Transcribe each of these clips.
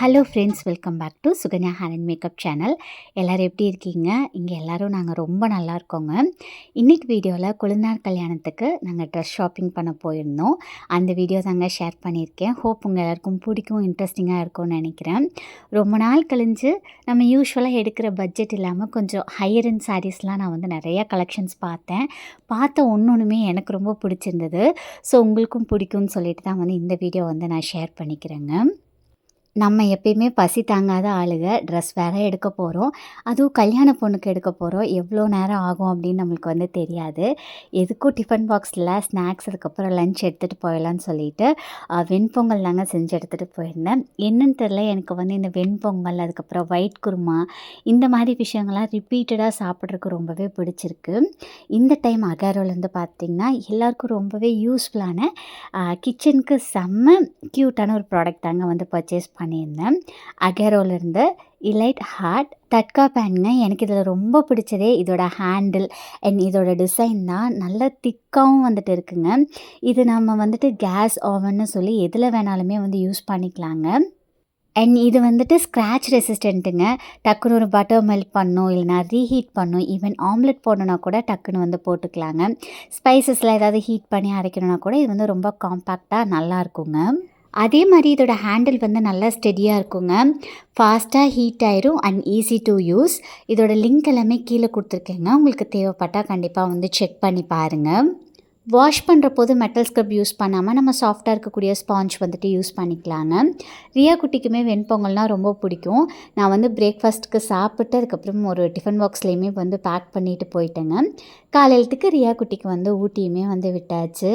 Hello friends welcome back to Sukanya hair and makeup channel எல்லோரும் எப்படி இருக்கீங்க? இங்கே எல்லோரும் நாங்கள் ரொம்ப நல்லா இருக்கோங்க. இன்றைக்கி வீடியோவில் கொழுந்தார் கல்யாணத்துக்கு நாங்கள் ட்ரெஸ் ஷாப்பிங் பண்ண போயிருந்தோம். அந்த வீடியோ தாங்க ஷேர் பண்ணியிருக்கேன். ஹோப் உங்கள் எல்லாருக்கும் பிடிக்கும் இன்ட்ரெஸ்டிங்காக இருக்கும்னு நினைக்கிறேன். ரொம்ப நாள் கழிஞ்சு நம்ம யூஸ்வலாக எடுக்கிற பட்ஜெட் இல்லாமல் கொஞ்சம் ஹையர் அண்ட் சாரீஸ்லாம் நான் வந்து நிறையா கலெக்ஷன்ஸ் பார்த்தேன். பார்த்த ஒன்று ஒன்றுமே எனக்கு ரொம்ப பிடிச்சிருந்தது. ஸோ உங்களுக்கும் பிடிக்கும்னு சொல்லிட்டு தான் வந்து இந்த வீடியோ வந்து நான் ஷேர் பண்ணிக்கிறேங்க. நம்ம எப்பயுமே பசி தாங்காத ஆளுங்க ட்ரெஸ் வேறு எடுக்க போகிறோம் அதுவும் கல்யாண பொண்ணுக்கு எடுக்க போகிறோம் எவ்வளோ நேரம் ஆகும் அப்படின்னு நம்மளுக்கு வந்து தெரியாது. எதுக்கும் டிஃபன் பாக்ஸில் ஸ்நாக்ஸ் அதுக்கப்புறம் லஞ்ச் எடுத்துகிட்டு போயிடலான்னு சொல்லிட்டு வெண்பொங்கல் தாங்க செஞ்சு எடுத்துகிட்டு போயிருந்தேன். என்னன்னு தெரில எனக்கு வந்து இந்த வெண்பொங்கல் அதுக்கப்புறம் ஒயிட் குருமா இந்த மாதிரி விஷயங்கள்லாம் ரிப்பீட்டடாக சாப்பிட்றதுக்கு ரொம்பவே பிடிச்சிருக்கு. இந்த டைம் அகாரோலேருந்து பார்த்தீங்கன்னா எல்லாருக்கும் ரொம்பவே யூஸ்ஃபுல்லான கிச்சனுக்கு செம்ம க்யூட்டான ஒரு ப்ராடக்ட் தாங்க வந்து பர்ச்சேஸ் பண்ணியிருந்தேன். அகேரோலேருந்து இலைட் ஹார்ட் தட்கா பேனுங்க எனக்கு இதில் ரொம்ப பிடிச்சதே இதோட ஹேண்டில் அண்ட் இதோட டிசைன் தான். நல்ல திக்காகவும் வந்துட்டு இருக்குங்க. இது நம்ம வந்துட்டு கேஸ் ஓவன்னு சொல்லி எதில் வேணாலுமே வந்து யூஸ் பண்ணிக்கலாங்க. அண்ட் இது வந்துட்டு ஸ்க்ராட்ச் ரெசிஸ்டண்ட்டுங்க டக்குன்னு ஒரு பட்டர் மெல்ட் பண்ணும் இல்லைனா ரீஹீட் பண்ணும் ஈவன் ஆம்லெட் போடணுன்னா கூட டக்குன்னு வந்து போட்டுக்கலாங்க. ஸ்பைசஸில் ஏதாவது ஹீட் பண்ணி அரைக்கணும்னா கூட இது வந்து ரொம்ப காம்பேக்டாக நல்லா இருக்குங்க. அதே மாதிரி இதோட ஹேண்டில் வந்து நல்லா ஸ்டெடியாக இருக்குங்க. ஃபாஸ்ட்டாக ஹீட் ஆயிரும் அண்ட் ஈஸி டு யூஸ் இதோட லிங்க் எல்லாமே கீழே கொடுத்துருக்கேங்க. உங்களுக்கு தேவைப்பட்டால் கண்டிப்பாக வந்து செக் பண்ணி பாருங்கள் வாஷ் பண்ணுற போது மெட்டல் ஸ்க்ரப் யூஸ் பண்ணாமல் நம்ம சாஃப்டாக இருக்கக்கூடிய ஸ்பாஞ்ச் வந்துட்டு யூஸ் பண்ணிக்கலாங்க. ரியா குட்டிக்குமே வெண்பொங்கல்னால் ரொம்ப பிடிக்கும். நான் வந்து பிரேக்ஃபாஸ்ட்டுக்கு சாப்பிட்டு அதுக்கப்புறம் ஒரு டிஃபன் பாக்ஸ்லேயுமே வந்து பேக் பண்ணிட்டு போயிட்டேங்க. காலையிலத்துக்கு ரியா குட்டிக்கு வந்து ஊட்டியுமே வந்து விட்டாச்சு.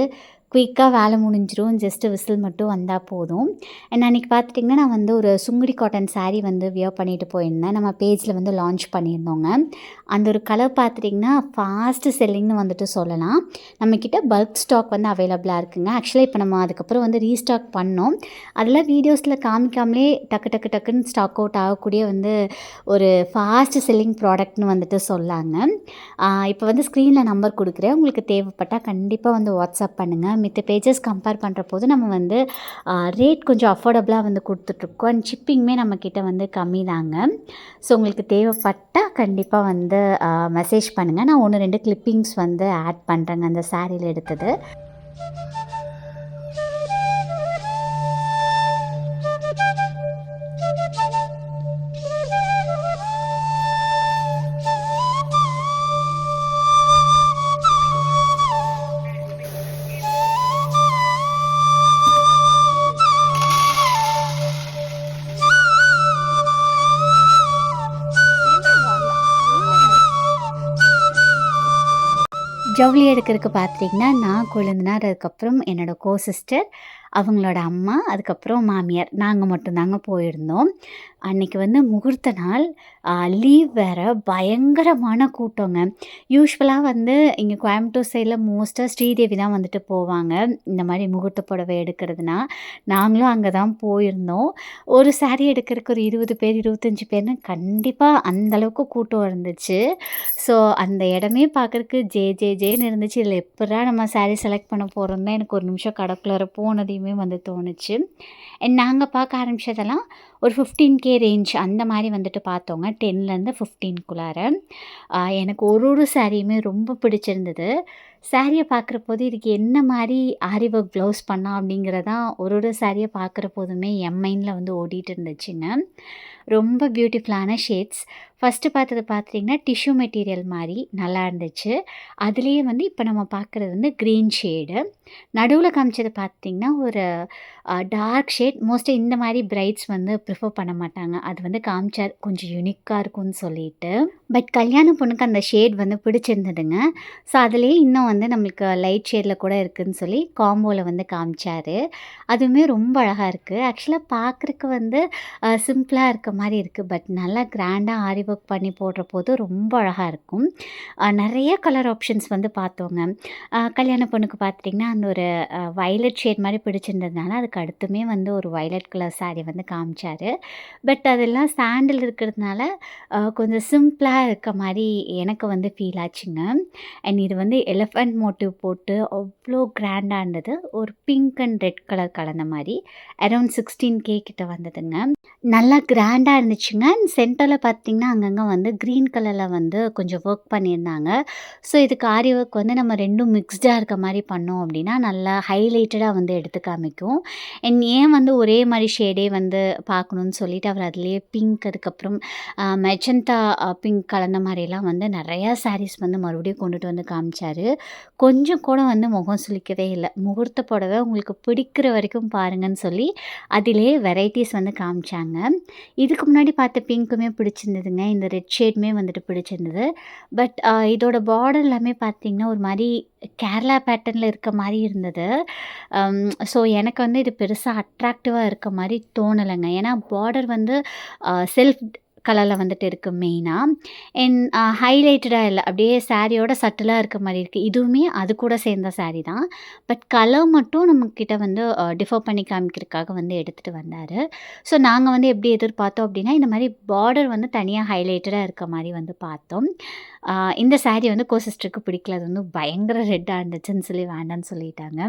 குயிக்காக வேலை முடிஞ்சிடும் ஜஸ்ட்டு விசில் மட்டும் வந்தால் போதும். அண்ட் அன்றைக்கி பார்த்துட்டிங்கன்னா நான் வந்து ஒரு சுங்குடி காட்டன் சாரீ வந்து வியர் பண்ணிட்டு போயிருந்தேன். நம்ம பேஜில் வந்து லான்ச் பண்ணியிருந்தோங்க. அந்த ஒரு கலர் பார்த்துட்டிங்கன்னா ஃபாஸ்ட்டு செல்லிங்னு வந்துட்டு சொல்லலாம். நம்மக்கிட்ட பல்க் ஸ்டாக் வந்து அவைலபிளாக இருக்குங்க. ஆக்சுவலாக இப்போ நம்ம அதுக்கப்புறம் வந்து ரீஸ்டாக் பண்ணோம். அதெல்லாம் வீடியோஸில் காமிக்காமலே டக்கு டக்கு டக்குன்னு ஸ்டாக் அவுட் ஆகக்கூடிய வந்து ஒரு ஃபாஸ்ட் செல்லிங் ப்ராடக்ட்னு வந்துட்டு சொல்லாங்க. இப்போ வந்து ஸ்க்ரீனில் நம்பர் கொடுக்குறேன். உங்களுக்கு தேவைப்பட்டால் கண்டிப்பாக வந்து வாட்ஸ்அப் பண்ணுங்கள் மித்த பேஜஸ் கம்பேர் பண்ணுற போது நம்ம வந்து ரேட் கொஞ்சம் அஃபோர்டபுளாக வந்து கொடுத்துட்ருக்கோம். அண்ட் ஷிப்பிங்குமே நம்மக்கிட்ட வந்து கம்மி தாங்க ஸோ உங்களுக்கு தேவைப்பட்டால் கண்டிப்பாக வந்து மெசேஜ் பண்ணுங்கள் நான் ஒன்று ரெண்டு கிளிப்பிங்ஸ் வந்து ஆட் பண்ணுறேங்க அந்த சாரியில் எடுத்தது. ஜவுளி எடுக்கிறதுக்கு பார்த்துட்டிங்கன்னா நான் கொழுந்தினார் அதுக்கப்புறம் என்னோடய கோ சிஸ்டர் அவங்களோட அம்மா அதுக்கப்புறம் மாமியார். நாங்கள் மட்டும்தாங்க போயிருந்தோம். அன்றைக்கி வந்து முகூர்த்த நாள். லீவ் வேறு பயங்கரமான கூட்டங்க. யூஸ்வலாக வந்து இங்கே கோயம்புத்தூர் சைடில் மோஸ்ட்டாக ஸ்ரீதேவி தான் வந்துட்டு போவாங்க. இந்த மாதிரி முகூர்த்த புடவை எடுக்கிறதுனா. நாங்களும் அங்கே தான் போயிருந்தோம். ஒரு சாரீ எடுக்கிறதுக்கு ஒரு இருபது பேர் இருபத்தஞ்சி பேர்னு கண்டிப்பாக அந்தளவுக்கு கூட்டம் இருந்துச்சு. ஸோ அந்த இடமே பார்க்குறக்கு ஜே ஜே ஜேன்னு இருந்துச்சு. இதில் எப்படா நம்ம சாரீ செலக்ட் பண்ண போகிறோம் தான் எனக்கு ஒரு நிமிஷம் கடைக்குள்ளார போனதையும் வந்து தோணுச்சு. நாங்கள் பார்க்க ஆரம்பித்ததெல்லாம் ஒரு ஃபிஃப்டீன் கே ரேஞ்ச் அந்த மாதிரி வந்துட்டு பார்த்தோங்க. டென்லேருந்து ஃபிஃப்டீன்குள்ளார எனக்கு ஒரு ஒரு சாரியுமே ரொம்ப பிடிச்சிருந்தது. சாரியை பார்க்குற போது இதுக்கு என்ன மாதிரி ஆரி ஒர்க் ப்ளவுஸ் பண்ணலாம் அப்படிங்கிறதான் ஒரு ஒரு சாரியை பார்க்குற போதுமே என் மைண்டில் வந்து ஓடிட்டு இருந்துச்சுங்க. ரொம்ப பியூட்டிஃபுல்லான ஷேட்ஸ் ஃபஸ்ட்டு பார்த்தது பார்த்துட்டிங்கன்னா டிஷ்யூ மெட்டீரியல் மாதிரி நல்லா இருந்துச்சு. அதுலேயே வந்து இப்போ நம்ம பார்க்குறது வந்து க்ரீன் ஷேடு நடுவில் காமிச்சது பார்த்திங்கன்னா ஒரு டார்க் ஷேட் மோஸ்ட்டாக இந்த மாதிரி பிரைட்ஸ் வந்து ப்ரிஃபர் பண்ண மாட்டாங்க. அது வந்து காமிச்சார். கொஞ்சம் யூனிக்காக இருக்கும்னு சொல்லிட்டு. பட் கல்யாண பொண்ணுக்கு அந்த ஷேட் வந்து பிடிச்சிருந்ததுங்க. ஸோ அதுலேயே இன்னும் வந்து நம்மளுக்கு லைட் ஷேடில் கூட இருக்குதுன்னு சொல்லி காம்போவில் வந்து காமிச்சார். அதுவுமே ரொம்ப அழகாக இருக்குது ஆக்சுவலாக பார்க்குறக்கு வந்து சிம்பிளாக இருக்க மாதிரி இருக்குது பட் நல்லா கிராண்டாக ஆரி ஒர்க் பண்ணி போடுற போது ரொம்ப அழகாக இருக்கும். நிறைய கலர் ஆப்ஷன்ஸ் வந்து பார்த்தோங்க. கல்யாண பொண்ணுக்கு பார்த்துட்டிங்கன்னா அந்த ஒரு வயலட் ஷேட் மாதிரி பிடிச்சிருந்ததுனால அதுக்கு அடுத்துமே வந்து ஒரு வயலட் கலர் saree வந்து காமிச்சார். காமிச்சாரு பட் அதெல்லாம் சாண்டில் இருக்கிறதுனால கொஞ்சம் சிம்பிளாக இருக்க மாதிரி எனக்கு வந்து ஃபீல் ஆச்சுங்க. அண்ட் இது வந்து எலிஃபண்ட் மோட்டிவ் போட்டு அவ்வளோ கிராண்டாக இருந்தது. ஒரு பிங்க் அண்ட் ரெட் கலர் கலந்த மாதிரி அரௌண்ட் சிக்ஸ்டீன் கே கிட்ட வந்ததுங்க. நல்லா கிராண்டாக இருந்துச்சுங்க. அண்ட் சென்டரில் பார்த்தீங்கன்னா அங்கங்கே வந்து க்ரீன் கலரில் வந்து கொஞ்சம் ஒர்க் பண்ணியிருந்தாங்க. ஸோ இதுக்கு ஆரி ஒர்க் வந்து நம்ம ரெண்டும் மிக்ஸ்டாக இருக்க மாதிரி பண்ணோம் அப்படின்னா நல்லா ஹைலைட்டடாக வந்து எடுத்து காமிக்கும். அண்ட் ஏன் வந்து ஒரே மாதிரி ஷேடே வந்து பார்க்கணுன்னு சொல்லிட்டு அவர் அதுலேயே பிங்க் அதுக்கப்புறம் மெஜந்தா பிங்க் கலந்த மாதிரிலாம் வந்து நிறையா சாரீஸ் வந்து மறுபடியும் கொண்டுட்டு வந்து காமிச்சார். கொஞ்சம் கூட வந்து முகம் சுளிக்கவே இல்லை. முகூர்த்த புடவை உங்களுக்கு பிடிக்கிற வரைக்கும் பாருங்கன்னு சொல்லி அதிலே வெரைட்டிஸ் வந்து காமிச்சாங்க. இதுக்கு முன்னாடி பார்த்த பிங்க்குமே பிடிச்சிருந்ததுங்க. இந்த ரெட் ஷேடுமே வந்துட்டு பிடிச்சிருந்தது. பட் இதோட பார்டர் எல்லாமே பார்த்தீங்கன்னா ஒரு மாதிரி கேரளா பேட்டர்னில் இருக்க மாதிரி இருந்தது. ஸோ எனக்கு வந்து இது பெருசாக அட்ராக்டிவாக இருக்க மாதிரி தோணலைங்க. ஏன்னா பார்டர் வந்து செல்ஃப் கலரில் வந்துட்டு இருக்குது மெயினாக அண்ட் ஹைலைட்டடாக இல்லை அப்படியே சாரியோட சட்டிலாக இருக்க மாதிரி இருக்குது இதுவுமே அது கூட சேர்ந்த சாரீ தான். பட் கலர் மட்டும் நம்மக்கிட்ட வந்து டிஃபர் பண்ணி காமிக்கிறதுக்காக வந்து எடுத்துகிட்டு வந்தார். ஸோ நாங்கள் வந்து எப்படி எதிர்பார்த்தோம் அப்படின்னா இந்த மாதிரி பார்டர் வந்து தனியாக ஹைலைட்டடாக இருக்க மாதிரி வந்து பார்த்தோம். இந்த saree வந்து கோ சிஸ்டருக்கு பிடிக்கல. அது வந்து பயங்கர ரெட்டாக இருந்துச்சுன்னு சொல்லி வேண்டான்னு சொல்லிட்டாங்க.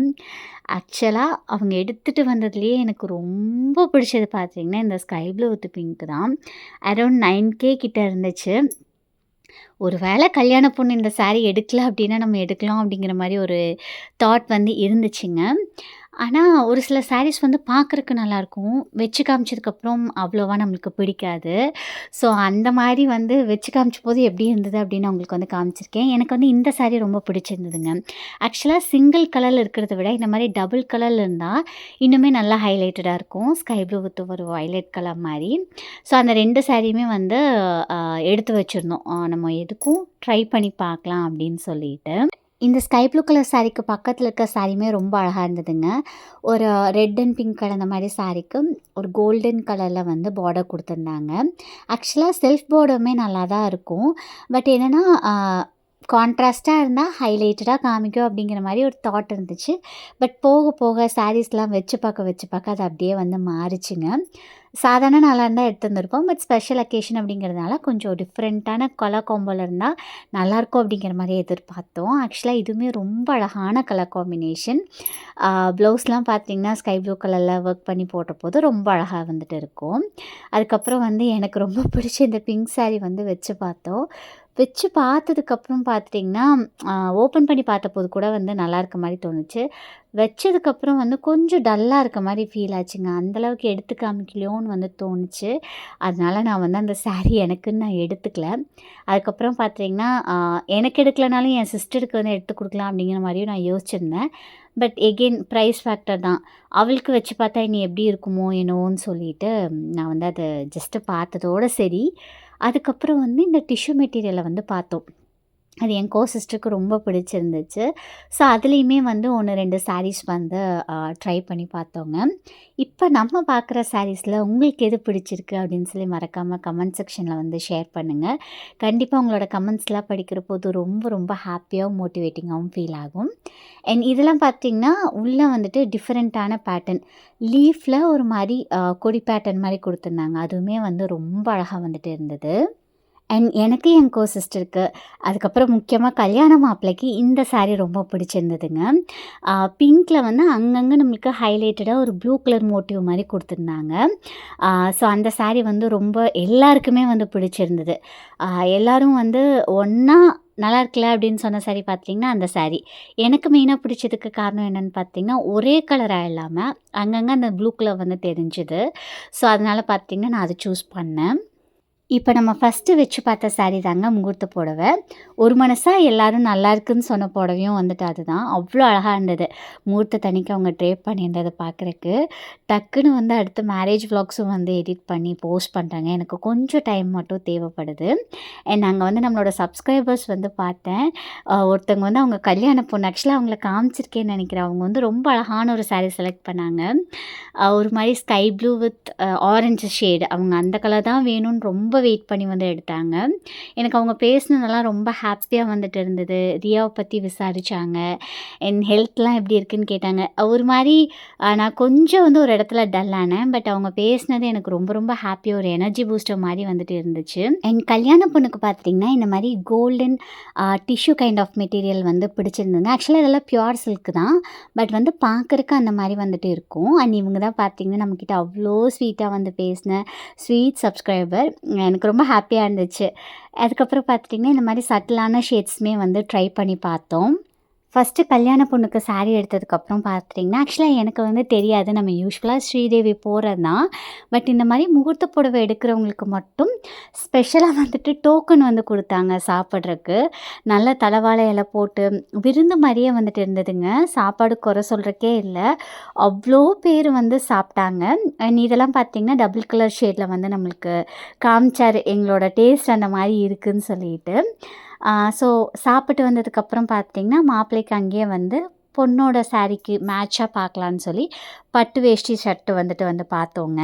ஆக்சுவலாக அவங்க எடுத்துகிட்டு வந்ததுலேயே எனக்கு ரொம்ப பிடிச்சது பார்த்தீங்கன்னா இந்த ஸ்கை ப்ளூ வித் பிங்க் தான். அரௌண்ட் நைன் கே கிட்டே இருந்துச்சு. ஒரு வேளை கல்யாண பொண்ணு இந்த saree எடுக்கல அப்படின்னா நம்ம எடுக்கலாம் அப்படிங்கிற மாதிரி ஒரு தாட் வந்து இருந்துச்சுங்க. ஆனால் ஒரு சில சாரீஸ் வந்து பார்க்குறக்கு நல்லாயிருக்கும். வச்சு காமிச்சதுக்கப்புறம் அவ்வளோவா நம்மளுக்கு பிடிக்காது. ஸோ அந்த மாதிரி வந்து வச்சு காமிச்ச போது எப்படி இருந்தது அப்படின்னு உங்களுக்கு வந்து காமிச்சிருக்கேன். எனக்கு வந்து இந்த சாரீ ரொம்ப பிடிச்சிருந்ததுங்க. ஆக்சுவலாக சிங்கிள் கலரில் இருக்கிறத விட இந்த மாதிரி டபுள் கலரில் இருந்தால் இன்னுமே நல்லா ஹைலைட்டடாக இருக்கும். ஸ்கை ப்ளூ வித் ஒரு வயலட் கலர் மாதிரி. ஸோ அந்த ரெண்டு சாரியுமே வந்து எடுத்து வச்சுருந்தோம். நம்ம எதுக்கும் ட்ரை பண்ணி பார்க்கலாம் அப்படின்னு சொல்லிட்டு. இந்த ஸ்கை ப்ளூ கலர் சாரீக்கு பக்கத்தில் இருக்க சாரியுமே ரொம்ப அழகாக இருந்ததுங்க. ஒரு ரெட் அண்ட் பிங்க் கலந்த மாதிரி சாரீக்கு ஒரு கோல்டன் கலரில் வந்து பார்டர் கொடுத்துருந்தாங்க. ஆக்சுவலாக செல்ஃப் பார்டருமே நல்லா தான் இருக்கும். பட் என்னென்னா கான்ட்ராஸ்ட்டாக இருந்தால் ஹைலைட்டடாக காமிக்கும் அப்படிங்கிற மாதிரி ஒரு தாட் இருந்துச்சு. பட் போக போக சாரீஸ்லாம் வச்சு பார்க்க வச்சு பார்க்க அது அப்படியே வந்து மாறிச்சுங்க. சாதாரண நாளாக இருந்தால் எடுத்து வந்திருப்போம் பட் ஸ்பெஷல் அக்கேஷன் அப்படிங்கிறதுனால கொஞ்சம் டிஃப்ரெண்ட்டான கலர் காம்போவில் இருந்தால் நல்லாயிருக்கும் அப்படிங்கிற மாதிரி எதிர்பார்த்தோம். ஆக்சுவலாக இதுவுமே ரொம்ப அழகான கலர் காம்பினேஷன் ப்ளவுஸ்லாம் பார்த்தீங்கன்னா ஸ்கை ப்ளூ கலரில் ஒர்க் பண்ணி போட்ட போது ரொம்ப அழகாக வந்துட்டு இருக்கும். அதுக்கப்புறம் வந்து எனக்கு ரொம்ப பிடிச்ச இந்த பிங்க் saree வந்து வச்சு பார்த்தோம். வச்சு பார்த்ததுக்கப்புறம் பார்த்துட்டிங்கன்னா ஓப்பன் பண்ணி பார்த்தபோது கூட வந்து நல்லா இருக்க மாதிரி தோணுச்சு. வச்சதுக்கப்புறம் வந்து கொஞ்சம் டல்லாக இருக்க மாதிரி ஃபீல் ஆச்சுங்க. அந்தளவுக்கு எடுத்து காமிக்கலையோன்னு வந்து தோணுச்சு. அதனால நான் வந்து அந்த சாரீ எனக்குன்னு நான் எடுத்துக்கல. அதுக்கப்புறம் பார்த்தீங்கன்னா எனக்கு எடுக்கலனாலும் என் சிஸ்டருக்கு வந்து எடுத்து கொடுக்கலாம் அப்படிங்கிற மாதிரியும் நான் யோசிச்சிருந்தேன். பட் எகெயின் ப்ரைஸ் ஃபேக்டர் தான். அவளுக்கு வச்சு பார்த்தா இனி எப்படி இருக்குமோ என்னவோன்னு சொல்லிட்டு நான் வந்து அதை ஜஸ்ட்டு பார்த்ததோட சரி. அதுக்கப்புறம் வந்து இந்த டிஷ்யூ மெட்டீரியலை வந்து பார்த்தோம். அது என் கோ சிஸ்டருக்கு ரொம்ப பிடிச்சிருந்துச்சு. ஸோ அதுலேயுமே வந்து ஒன்று ரெண்டு சாரீஸ் வந்து ட்ரை பண்ணி பார்த்தோங்க. இப்போ நம்ம பார்க்குற சாரீஸில் உங்களுக்கு எது பிடிச்சிருக்கு அப்படின்னு சொல்லி மறக்காமல் கமெண்ட் செக்ஷனில் வந்து ஷேர் பண்ணுங்கள் கண்டிப்பாக உங்களோட கமெண்ட்ஸ்லாம் படிக்கிற போது ரொம்ப ரொம்ப ஹாப்பியாகவும் மோட்டிவேட்டிங்காகவும் ஃபீல் ஆகும். அண்ட் இதெல்லாம் பார்த்தீங்கன்னா உள்ளே வந்துட்டு டிஃப்ரெண்ட்டான பேட்டர்ன் லீஃபில் ஒரு மாதிரி கொடி பேட்டர்ன் மாதிரி கொடுத்துருந்தாங்க. அதுவுமே வந்து ரொம்ப அழகாக வந்துட்டு இருந்தது. அண்ட் எனக்கு என் கோ சிஸ்டருக்கு அதுக்கப்புறம் முக்கியமாக கல்யாண மாப்பிள்ளைக்கு இந்த சாரீ ரொம்ப பிடிச்சிருந்ததுங்க. பிங்க்கில் வந்து அங்கங்கே நம்மளுக்கு ஹைலைட்டடாக ஒரு ப்ளூ கலர் மோட்டிவ் மாதிரி கொடுத்துருந்தாங்க. ஸோ அந்த சாரீ வந்து ரொம்ப எல்லாருக்குமே வந்து பிடிச்சிருந்தது. எல்லோரும் வந்து ஒன்றா நல்லா இருக்குல்ல அப்படின்னு சொன்ன சாரி பார்த்தீங்கன்னா அந்த saree. எனக்கு மெயினாக பிடிச்சதுக்கு காரணம் என்னென்னு பார்த்தீங்கன்னா ஒரே கலராக இல்லாமல் அங்கங்கே அந்த ப்ளூ கலர் வந்து தெரிஞ்சுது. ஸோ அதனால் பார்த்தீங்கன்னா நான் அதை சூஸ் பண்ணேன். இப்போ நம்ம ஃபஸ்ட்டு வச்சு பார்த்த சாரீ தாங்க முகூர்த்த புடவை. ஒரு மனசாக எல்லாரும் நல்லா இருக்குன்னு சொன்ன புடவையும் வந்துட்டு அதுதான். அவ்வளோ அழகாக இருந்தது. முகூர்த்த தனிக்கு அவங்க ட்ரேப் பண்ணியிருந்ததை பார்க்குறக்கு. டக்குன்னு வந்து அடுத்து மேரேஜ் வ்ளாக்ஸும் வந்து எடிட் பண்ணி போஸ்ட் பண்ணுறாங்க எனக்கு கொஞ்சம் டைம் மட்டும் தேவைப்படுது. அண்ட் நாங்கள் வந்து நம்மளோட சப்ஸ்கிரைபர்ஸ் வந்து பார்த்தேன். ஒருத்தவங்க வந்து அவங்க கல்யாண பொண்ணு. ஆக்சுவலாக அவங்கள காமிச்சிருக்கேன்னு நினைக்கிறேன். அவங்க வந்து ரொம்ப அழகான ஒரு சாரீ செலக்ட் பண்ணாங்க. ஒரு மாதிரி sky blue with orange shade அவங்க அந்த கலர் தான் வேணும்னு ரொம்ப வெயிட் பண்ணி வந்து எடுத்தாங்க. எனக்கு அவங்க பேசினதெல்லாம் ரொம்ப ஹாப்பியாக வந்துட்டு இருந்தது. ரியாவை பற்றி விசாரித்தாங்க என் ஹெல்த்லாம் எப்படி இருக்குன்னு கேட்டாங்க. ஒரு மாதிரி நான் கொஞ்சம் வந்து ஒரு இடத்துல டல்லானேன் பட் அவங்க பேசினது எனக்கு ரொம்ப ரொம்ப ஹாப்பியாக ஒரு எனர்ஜி பூஸ்டர் மாதிரி வந்துட்டு இருந்துச்சு. என் கல்யாண பொண்ணுக்கு பார்த்தீங்கன்னா இந்த மாதிரி golden tissue kind of material வந்து பிடிச்சிருந்தது ஆக்சுவலாக இதெல்லாம் பியூர் சில்க் தான். பட் வந்து பார்க்குறக்கு அந்த மாதிரி வந்துட்டு இருக்கும். அண்ட் இவங்க தான் பார்த்தீங்கன்னா நம்மக்கிட்ட அவ்வளோ ஸ்வீட்டாக வந்து பேசின ஸ்வீட் சப்ஸ்கிரைபர் எனக்கு ரொம்ப ஹாப்பியாக இருந்துச்சு. அதுக்கப்புறம் பார்த்துட்டிங்கன்னா இந்த மாதிரி சட்டிலான ஷேட்ஸுமே வந்து ட்ரை பண்ணி பார்த்தோம். ஃபஸ்ட்டு கல்யாண பொண்ணுக்கு சாரீ எடுத்ததுக்கப்புறம் பார்த்துட்டிங்கன்னா ஆக்சுவலாக எனக்கு வந்து தெரியாது. நம்ம யூஸ்வலாக ஸ்ரீதேவி போகிறது தான் பட் இந்த மாதிரி முகூர்த்த புடவை எடுக்கிறவங்களுக்கு மட்டும் ஸ்பெஷலாக வந்துட்டு டோக்கன் வந்து கொடுத்தாங்க சாப்பிட்றதுக்கு. நல்ல தலைவாழை இலை போட்டு விருந்து மாதிரியே வந்துட்டு இருந்ததுங்க. சாப்பாடு குறை சொல்கிறக்கே இல்லை. அவ்வளோ பேர் வந்து சாப்பிட்டாங்க. அண்ட் இதெல்லாம் பார்த்தீங்கன்னா டபுள் கலர் ஷேடில் வந்து நம்மளுக்கு காமிச்சார். எங்களோட டேஸ்ட் அந்த மாதிரி இருக்குதுன்னு சொல்லிட்டு. ஸோ சாப்பிட்டு வந்ததுக்கப்புறம் பார்த்தீங்கன்னா மாப்பிள்ளைக்கு அங்கேயே வந்து பொண்ணோட சாரீக்கு மேட்சாக பார்க்கலான்னு சொல்லி பட்டு வேஷ்டி ஷர்ட்டு வந்துட்டு வந்து பார்த்தோங்க.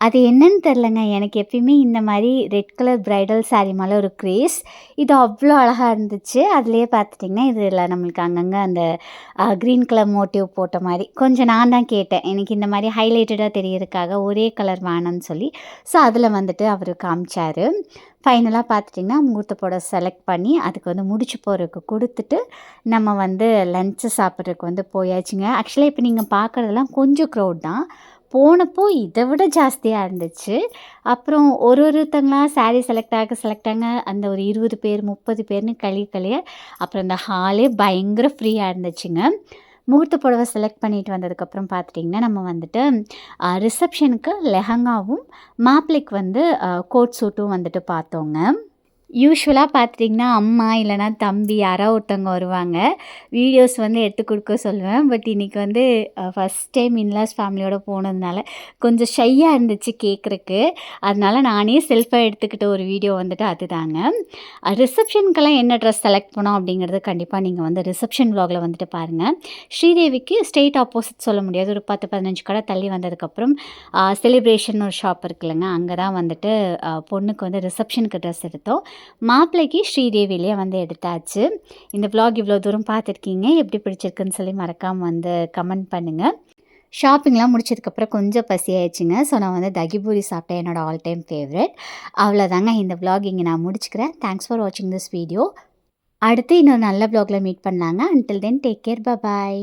அது என்னன்னு தெரிலங்க எனக்கு எப்பயுமே இந்த மாதிரி ரெட் கலர் பிரைடல் saree மேலே ஒரு க்ரேஸ் இது அவ்வளோ அழகாக இருந்துச்சு. அதுலேயே பார்த்துட்டிங்கன்னா இதில் நம்மளுக்கு அங்கங்கே அந்த க்ரீன் கலர் மோட்டிவ் போட்ட மாதிரி. கொஞ்சம் நான் தான் கேட்டேன். எனக்கு இந்த மாதிரி ஹைலைட்டடாக தெரியறதுக்காக ஒரே கலர் வேணும்னு சொல்லி. ஸோ அதில் வந்துட்டு அவர் காமிச்சார். ஃபைனலாக பார்த்துட்டிங்கன்னா முகூர்த்த புடவை செலக்ட் பண்ணி அதுக்கு வந்து முடிச்சு போகிறதுக்கு கொடுத்துட்டு நம்ம வந்து லஞ்சு சாப்பிட்றதுக்கு வந்து போயாச்சுங்க. ஆக்சுவலாக இப்போ நீங்கள் பார்க்குறதெல்லாம் கொஞ்சம் க்ரௌட் தான். போனப்போ இதை விட ஜாஸ்தியாக இருந்துச்சு. அப்புறம் ஒரு ஒருத்தங்களாம் சாரீ செலக்ட் ஆக செலக்ட் ஆக அந்த ஒரு இருபது பேர் முப்பது பேர்னு கழிய கழிய அப்புறம் அந்த ஹாலே பயங்கர ஃப்ரீயாக இருந்துச்சுங்க. முகூர்த்த புடவை செலக்ட் பண்ணிட்டு வந்ததுக்கப்புறம் பார்த்துட்டிங்கன்னா நம்ம வந்துட்டு ரிசப்ஷனுக்கு லெஹங்காவும் மாப்பிள்ளைக்கு வந்து கோட் சூட்டும் வந்துட்டு பார்த்தோங்க. யூஸ்வலாக பார்த்துட்டிங்கன்னா அம்மா இல்லைனா தம்பி யாராவது ஒருத்தவங்க வருவாங்க. வீடியோஸ் வந்து எடுத்து கொடுக்க சொல்லுவேன். பட் இன்றைக்கி வந்து ஃபஸ்ட் டைம் இன்லாஸ் ஃபேமிலியோடு போனதுனால கொஞ்சம் ஷையாக இருந்துச்சு கேட்குறக்கு அதனால நானே செல்ஃபாக எடுத்துக்கிட்ட ஒரு வீடியோ வந்துட்டு அதுதாங்க. ரிசப்ஷனுக்கெல்லாம் என்ன ட்ரெஸ் செலக்ட் பண்ணோம் அப்படிங்கிறது கண்டிப்பாக நீங்கள் வந்து ரிசப்ஷன் vlogல வந்துட்டு பாருங்கள் ஸ்ரீதேவிக்கு ஸ்டேட் ஆப்போசிட் சொல்ல முடியாது. ஒரு பத்து பதினஞ்சு கடை தள்ளி வந்ததுக்கப்புறம் செலிப்ரேஷன் ஒரு ஷாப் இருக்குல்லங்க அங்கே தான் வந்துட்டு பொண்ணுக்கு வந்து ரிசப்ஷனுக்கு ட்ரெஸ் எடுத்தோம். மாப்பிள்ளைக்கு ஸ்ரீதேவிலேயே வந்து எடுத்தாச்சு. இந்த ப்ளாக் இவ்வளோ தூரம் பார்த்துருக்கீங்க. எப்படி பிடிச்சிருக்குன்னு சொல்லி மறக்காமல் வந்து கமெண்ட் பண்ணுங்கள் ஷாப்பிங்லாம் முடிச்சதுக்கப்புறம் கொஞ்சம் பசி ஆயிடுச்சுங்க. ஸோ நான் வந்து தகிபூரி சாப்பிட்டேன். என்னோடய ஆல் டைம் ஃபேவரட் அவ்வளோதாங்க இந்த ப்ளாக் இங்கே நான் முடிச்சுக்கிறேன். தேங்க்ஸ் ஃபார் வாட்சிங் திஸ் வீடியோ அடுத்து இன்னொரு நல்ல vlogல மீட் பண்ணலாங்க. Until then take care bye